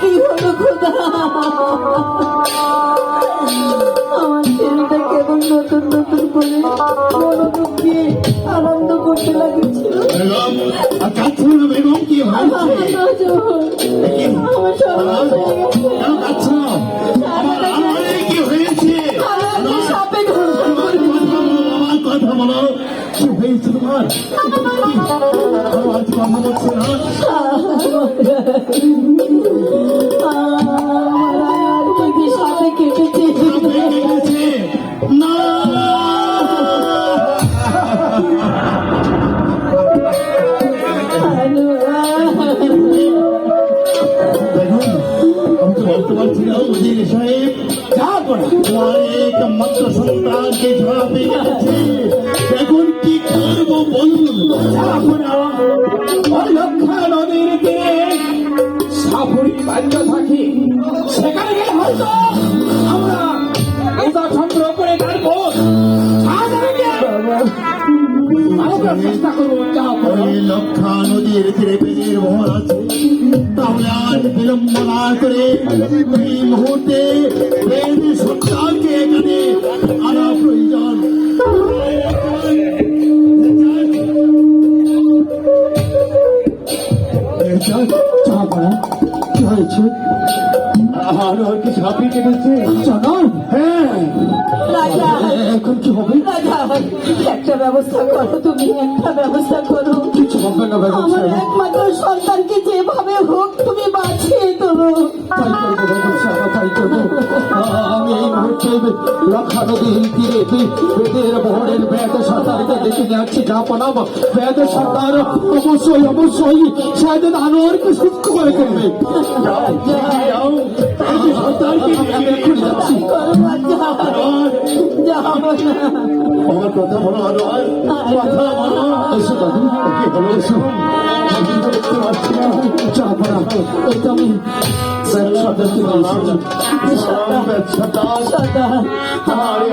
কি হলো খোদা? আমার ছেলেটা কেবল নতুন নতুন করে মনোযোগ দিয়ে আনন্দ করতে লাগছিল। আমার কি হয়েছে? আমার কথা বলো। কি হয়েছে তোমার? আমার বলছে না সাহেব। যা করে একমাত্র সন্তানকে পেয়ে গেছে। লক্ষা নদীর তীরে সাপুরি আছে তাহলে আর বিলম্ব না করে এই মুহূর্তে সন্তানকে আর ওর কি ঝাঁপি কেটেছে জানো হ্যাঁ। রাজা। এখন কি হবে? রাজা একটা ব্যবস্থা করো তুমি একটা ব্যবস্থা করো। কিছু হবে না বেগম আমার একমাত্র সন্তানকে যেভাবে হোক তুমি বাঁচিয়ে তোলো। তাই করব বেগম সাহেব তাই করব। আমি এই মুহূর্তে লক্ষা নদীর তীরে বেদের বহরের ব্যাগ সরকারকে দেখে যাচ্ছি যা ব্যাগ সরকার অবশ্যই অবশ্যই আনোয়ারকে সুস্থ করে করবে যাও যাও। আমার কথা বলো আনোয়ার কথা বলো এসো দাদু কি হলো এসো আমি তো দেখতে পাচ্ছি না চা পানা এই তো আমি আমার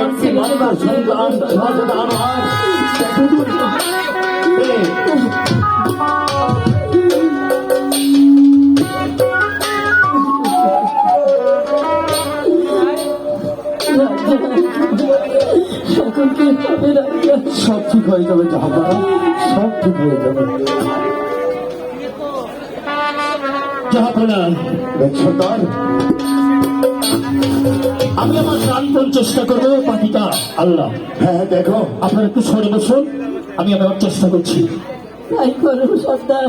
ঠিক হয়ে যাবে জাহাপানা সব ঠিক হয়ে যাবে। আমি আমার প্রাণপণ চেষ্টা করব বাকিটা আল্লাহ। হ্যাঁ দেখো। আপনারা একটু সরে বসুন, আমি আমার চেষ্টা করছি। তাই করো সর্দার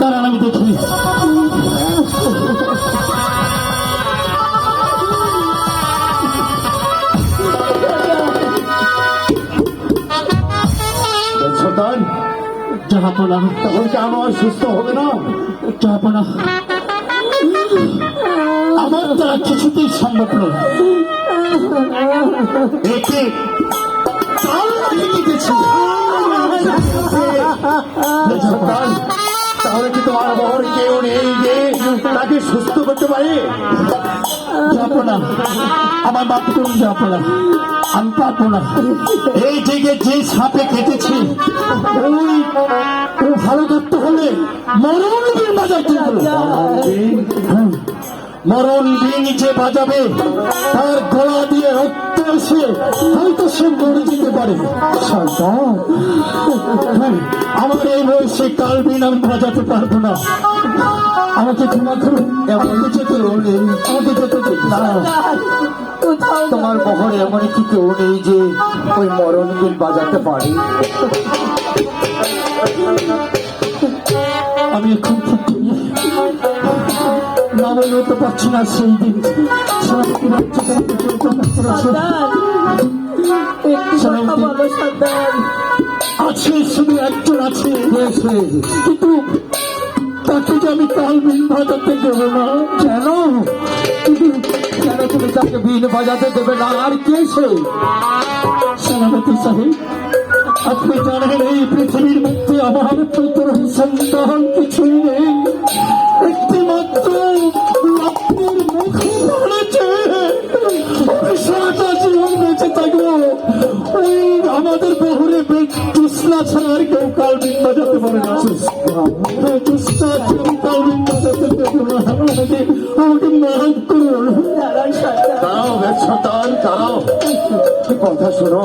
দাঁড়ান আমি দেখি সন্তান তখন কি আমার সুস্থ হবে না? জাহাপনা। আমার কিছুতেই সম্ভব নয় তাল দিতেছি তাহলে কি তোমার বহর কেউ নেই যে তাকে সুস্থ করতে পারে? আমার বাথরুম যাব না। আমি পারব না। এই থেকে যে সাপে কেটেছি ওই ভালো করতে হলে বাজাতে হলো মরণ বিন যে বাজাবে তার গলা দিয়ে রক্ত বয়সে হয়তো সে মরে যেতে পারে। হ্যাঁ, আমার এই বয়সে কালবিন আমি বাজাতে পারব না। আমাকে ক্ষমা করুন আমাকে যেতে নেই আমাকে যেতে তোমার বহরে এমন কি কেউ নেই যে ওই মরণ বিল বাজাতে পারে। আমি এখন থেকে না বলে পারছি না সেই দিন বলো আছে শুধু একজন আছে কিন্তু তাকে যে আমি কাল বিন বাজাতে দেবো না কেন কেন তুমি তাকে বিন বাজাতে দেবে না আর কে সে সেনাপতি সাহেব আপনি জানেন এই পৃথিবীর মধ্যে আমার পুত্র সন্তান আমাকে মাফ করুন দাঁড়ান সন্তান দাঁড়াও দাঁড়াও। কথা শোনো।